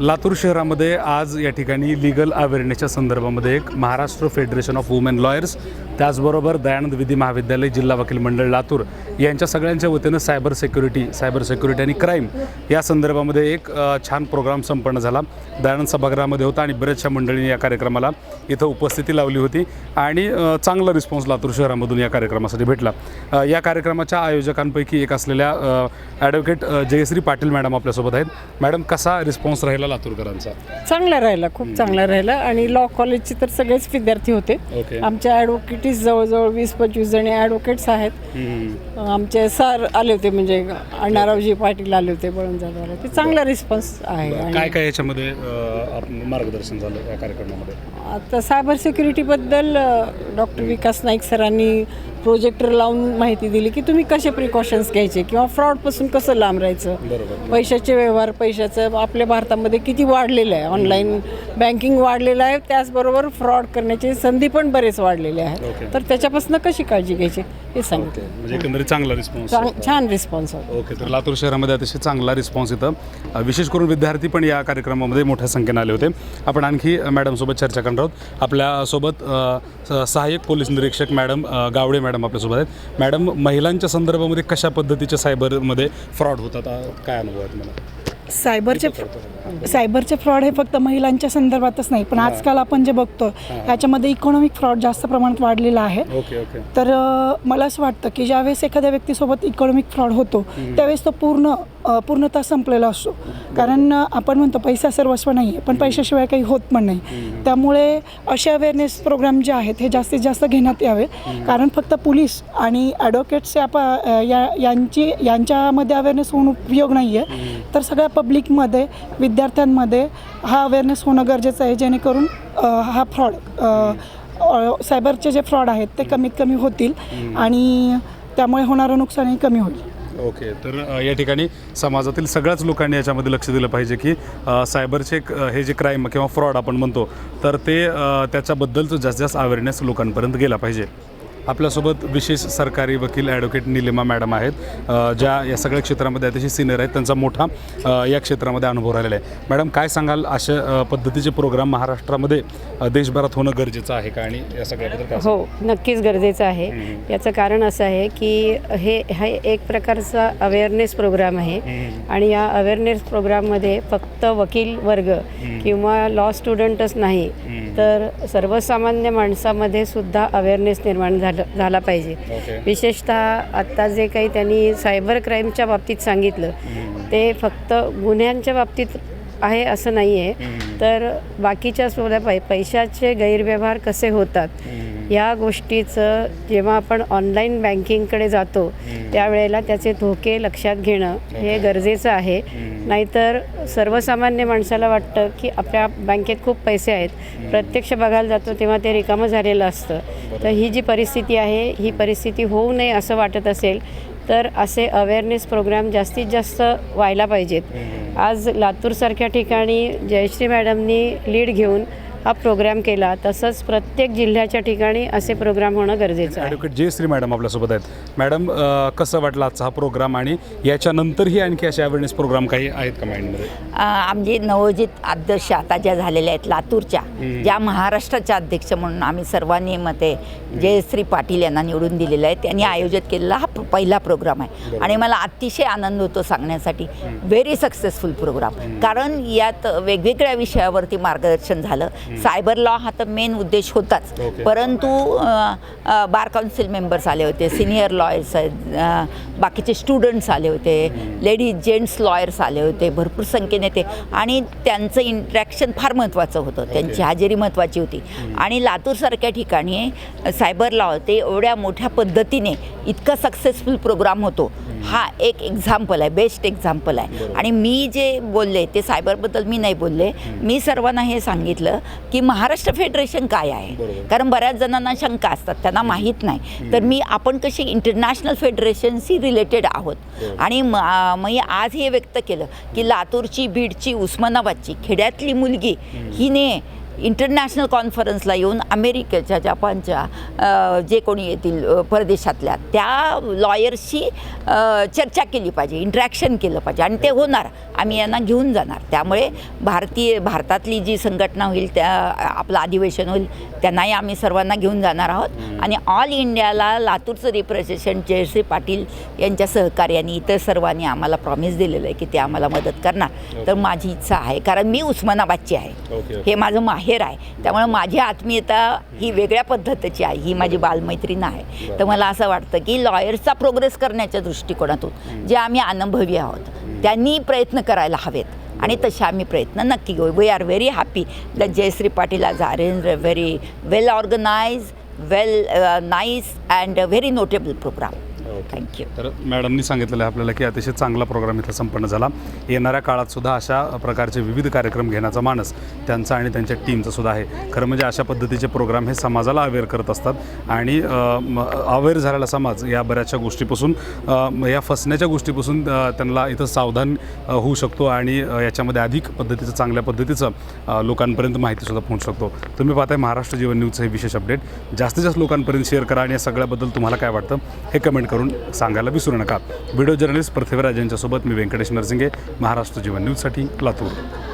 लातूर शहरामध्ये आज या ठिकाणी लिगल अवेअरनेसच्या संदर्भामध्ये एक Maharashtra federation of women lawyers त्याचबरोबर दयानंद विधी महाविद्यालय जिल्हा वकील मंडळ लातूर यांच्या सगळ्यांच्या वतीनं सायबर सिक्युरिटी सायबर सिक्युरिटी आणि क्राईम या संदर्भामध्ये एक छान प्रोग्राम संपन्न झाला. दयानंद सभागृहामध्ये होता आणि बऱ्याचशा मंडळींनी या कार्यक्रमाला इथं उपस्थिती लावली होती आणि चांगला रिस्पॉन्स लातूर शहरामधून या कार्यक्रमासाठी भेटला. या कार्यक्रमाच्या आयोजकांपैकी एक असलेल्या ॲडव्होकेट जयश्री पाटील मॅडम आपल्यासोबत आहेत. मॅडम कसा रिस्पॉन्स राहिला लातूरकरांचा? चांगला राहिला खूप चांगला राहिला आणि लॉ कॉलेजचे तर सगळेच विद्यार्थी होते. आमच्या ॲडव्होकेटीस जवळजवळ वीस पंचवीस जणी ॲडव्होकेट्स आहेत. आमचे सर आले होते म्हणजे अण्णारावजी पाटील आले होते बळून जाधव ते चांगला रिस्पॉन्स आहे काय आणि काय याच्यामध्ये अ, आप- मार्गदर्शन झालं या कार्यक्रमामध्ये? आता सायबर सिक्युरिटीबद्दल डॉक्टर विकास नाईक सरांनी प्रोजेक्टर लावून माहिती दिली की तुम्ही कसे प्रिकॉशन्स घ्यायचे? किंवा फ्रॉडपासून कसं लांब राहायचं? पैशाचे व्यवहार पैशाचं आपल्या भारतामध्ये किती वाढलेलं आहे? ऑनलाईन बँकिंग वाढलेलं आहे. त्याचबरोबर फ्रॉड करण्याचे संधी पण बरेच वाढलेले. आहेत. तर त्याच्यापासून कशी काळजी घ्यायची? हे सांगितलं म्हणजे एकंदरीत चांगला रिस्पॉन्स चांग- छान रिस्पॉन्स होता. ओके तर लातूर शहरामध्ये अतिशय चांगला रिस्पॉन्स इथं. अ, विशेष करून विद्यार्थी पण या कार्यक्रमामध्ये मोठ्या संख्येने आले होते. आपण आणखी अ, मॅडमसोबत चर्चा करणार आहोत. आपल्यासोबत अ, स- सहाय्यक पोलीस निरीक्षक मॅडम अ, गावडे मॅडम आपल्यासोबत आहेत. मॅडम महिलांच्या संदर्भामध्ये कशा पद्धतीच्या सायबरमध्ये फ्रॉड होतात? अ, काय अनुभव आहे तुम्हाला? सायबरचे सायबरचे फ्रॉड हे फक्त महिलांच्या संदर्भातच नाही पण आजकाल आपण जे बघतो ह्याच्यामध्ये इकॉनॉमिक फ्रॉड जास्त प्रमाणात वाढलेला आहे. तर मला असं वाटतं की ज्यावेळेस एखाद्या व्यक्तीसोबत इकॉनॉमिक फ्रॉड होतो त्यावेळेस तो पूर्ण पूर्णतः संपलेला असतो. कारण आपण म्हणतो पैसा सर्वस्व नाही आहे पण पैशाशिवाय काही होत पण नाही. त्यामुळे असे अवेअरनेस प्रोग्राम जे आहेत हे जास्तीत जास्त घेण्यात यावे. कारण फक्त पोलीस आणि ॲडव्होकेट्स या प- या यांची यांच्यामध्ये अवेअरनेस होऊन उपयोग नाही आहे तर सगळ्या पब्लिकमध्ये विद्यार्थ्यांमध्ये हा अवेअरनेस होणं गरजेचं आहे जेणेकरून हा फ्रॉड सायबरचे जे फ्रॉड आहेत ते कमीत कमी होतील आणि त्यामुळे होणारं नुकसानही कमी होईल. ओके तर या ठिकाणी समाजातील सगळ्याच लोकांनी याच्यामध्ये लक्ष दिलं पाहिजे की सायबर सायबरचे हे जे क्राईम किंवा फ्रॉड आपण म्हणतो तर ते त्याच्याबद्दलचं जास्तीत जास्त अवेअरनेस लोकांपर्यंत गेला पाहिजे. आपल्यासोबत विशेष सरकारी वकील ॲडव्होकेट निलिमा मॅडम आहेत ज्या या सगळ्या क्षेत्रामध्ये अतिशय सिनियर आहेत. त्यांचा मोठा या क्षेत्रामध्ये अनुभव राहिलेला आहे. मॅडम काय सांगाल? अशा पद्धतीचे प्रोग्राम महाराष्ट्रामध्ये देशभरात होणं गरजेचं आहे का? आणि या सगळ्याबद्दल हो नक्कीच गरजेचं आहे. याचं कारण असं आहे की हे हे एक प्रकारचा अवेअरनेस प्रोग्राम आहे. आणि या अवेअरनेस प्रोग्राममध्ये फक्त वकील वर्ग किंवा लॉ स्टुडंटच नाही. तर सर्वसामान्य माणसामध्ये सुद्धा अवेअरनेस निर्माण झालं झाला पाहिजे. ओके. विशेषतः आत्ता जे काही त्यांनी सायबर क्राईमच्या बाबतीत सांगितलं ते फक्त गुन्ह्यांच्या बाबतीत आहे असं नाही आहे तर बाकीच्या सुद्धा पै पैशाचे गैरव्यवहार कसे होतात? या गोष्टीचं जेव्हा आपण ऑनलाईन बँकिंगकडे जातो त्यावेळेला त्याचे धोके लक्षात घेणं हे गरजेचं आहे. नाहीतर सर्वसामान्य माणसाला वाटतं की आपल्या बँकेत खूप पैसे आहेत. प्रत्यक्ष बघायला जातो तेव्हा ते रिकामं झालेलं असतं. तर ही जी परिस्थिती आहे ही परिस्थिती होऊ नये असं वाटत असेल तर असे अवेअरनेस प्रोग्राम जास्तीत जास्त व्हायला पाहिजेत. आज लातूरसारख्या ठिकाणी जयश्री मॅडमनी लीड घेऊन हा प्रोग्राम केला तसंच प्रत्येक जिल्ह्याच्या ठिकाणी असे प्रोग्राम होणं गरजेचं आहे. ॲडव्होकेट जयश्री मॅडम आपल्यासोबत आहेत. मॅडम कसं वाटलं आजचा हा प्रोग्राम आणि याच्यानंतरही आणखी असे अवेअरनेस प्रोग्राम काही आहेत का माइंडमध्ये? आ, आमचे नवोजित अध्यक्ष आता ज्या झालेल्या आहेत लातूरच्या ज्या महाराष्ट्राच्या अध्यक्ष म्हणून आम्ही सर्वांनी मते जयश्री पाटील यांना निवडून दिलेलं आहे त्यांनी आयोजित केलेला हा पहिला प्रोग्राम आहे. आणि मला अतिशय आनंद होतो सांगण्यासाठी. व्हेरी सक्सेसफुल प्रोग्राम कारण यात वेगवेगळ्या विषयावरती मार्गदर्शन झालं. सायबर लॉ हा तर मेन उद्देश होताच. परंतु बार काउन्सिल मेंबर्स आले होते सिनियर लॉयर्स आहेत बाकीचे स्टुडंट्स आले होते लेडीज जेंट्स लॉयर्स आले होते भरपूर संख्येने ते. आणि त्यांचं इंट्रॅक्शन फार महत्त्वाचं होतं त्यांची हजेरी महत्त्वाची होती. आणि लातूरसारख्या ठिकाणी सायबर लॉ ते एवढ्या मोठ्या पद्धतीने इतका सक्सेसफुल प्रोग्राम होतो. हा एक एक्झाम्पल आहे बेस्ट एक्झाम्पल आहे. आणि मी जे बोलले ते सायबरबद्दल मी नाही बोलले. मी सर्वांना हे सांगितलं की महाराष्ट्र फेडरेशन काय आहे? कारण बऱ्याच जणांना शंका असतात त्यांना माहीत नाही. तर मी आपण कशी इंटरनॅशनल फेडरेशनशी रिलेटेड आहोत? आणि म आज हे व्यक्त केलं की लातूरची बीडची उस्मानाबादची खेड्यातली मुलगी हिने इंटरनॅशनल कॉन्फरन्सला येऊन अमेरिकेच्या जपानच्या जे कोणी येतील परदेशातल्या त्या लॉयर्सशी चर्चा केली पाहिजे इंटरॅक्शन केलं पाहिजे. आणि ते होणार. आम्ही यांना घेऊन जाणार. त्यामुळे भारतीय भारतातली जी संघटना होईल त्या आपलं अधिवेशन होईल त्यांनाही आम्ही सर्वांना घेऊन जाणार आहोत. आणि ऑल इंडियाला लातूरचं रिप्रेझेंटेशन जयश्री पाटील यांच्या सहकार्याने इतर सर्वांनी आम्हाला प्रॉमिस दिलेलं आहे की ते आम्हाला मदत करणार. तर माझी इच्छा आहे. कारण मी उस्मानाबादची आहे. हे माझं माहेर आहे. त्यामुळे माझी आत्मीयता ही वेगळ्या पद्धतीची आहे. ही माझी बालमैत्रीण आहे. तर मला असं वाटतं की लॉयर्सचा प्रोग्रेस करण्याच्या दृष्टिकोनातून जे आम्ही अनुभवी आहोत त्यांनी प्रयत्न करायला हवेत. आणि तसे आम्ही प्रयत्न नक्की घेऊ. We are very happy that Jayashree Patil आज arrange very well organise well nice and very notable program thank you तर मॅडमनी सांगितलेलं आहे आपल्याला की अतिशय चांगला प्रोग्राम इथं संपन्न झाला. येणाऱ्या काळात सुद्धा अशा प्रकारचे विविध कार्यक्रम घेण्याचा मानस त्यांचा आणि त्यांच्या टीमचा सुद्धा आहे. खरं म्हणजे अशा पद्धतीचे प्रोग्राम हे समाजाला अवेअर करत असतात. आणि अवेअर झालेला समाज या बऱ्याचशा गोष्टीपासून या फसण्याच्या गोष्टीपासून त्यांना इथं सावधान होऊ शकतो आणि याच्यामध्ये अधिक पद्धतीचं चांगल्या पद्धतीचं लोकांपर्यंत माहितीसुद्धा पोहोचू शकतो. तुम्ही पाहताय महाराष्ट्र जीवन न्यूजचं हे विशेष अपडेट जास्तीत जास्त लोकांपर्यंत शेअर करा आणि या सगळ्याबद्दल तुम्हाला काय वाटतं हे कमेंट करून सांगायला विसरू नका. व्हिडिओ जर्नलिस्ट पृथ्वीराज यांच्यासोबत मी व्यंकटेश नरसिंगे महाराष्ट्र जीवन न्यूजसाठी लातूर.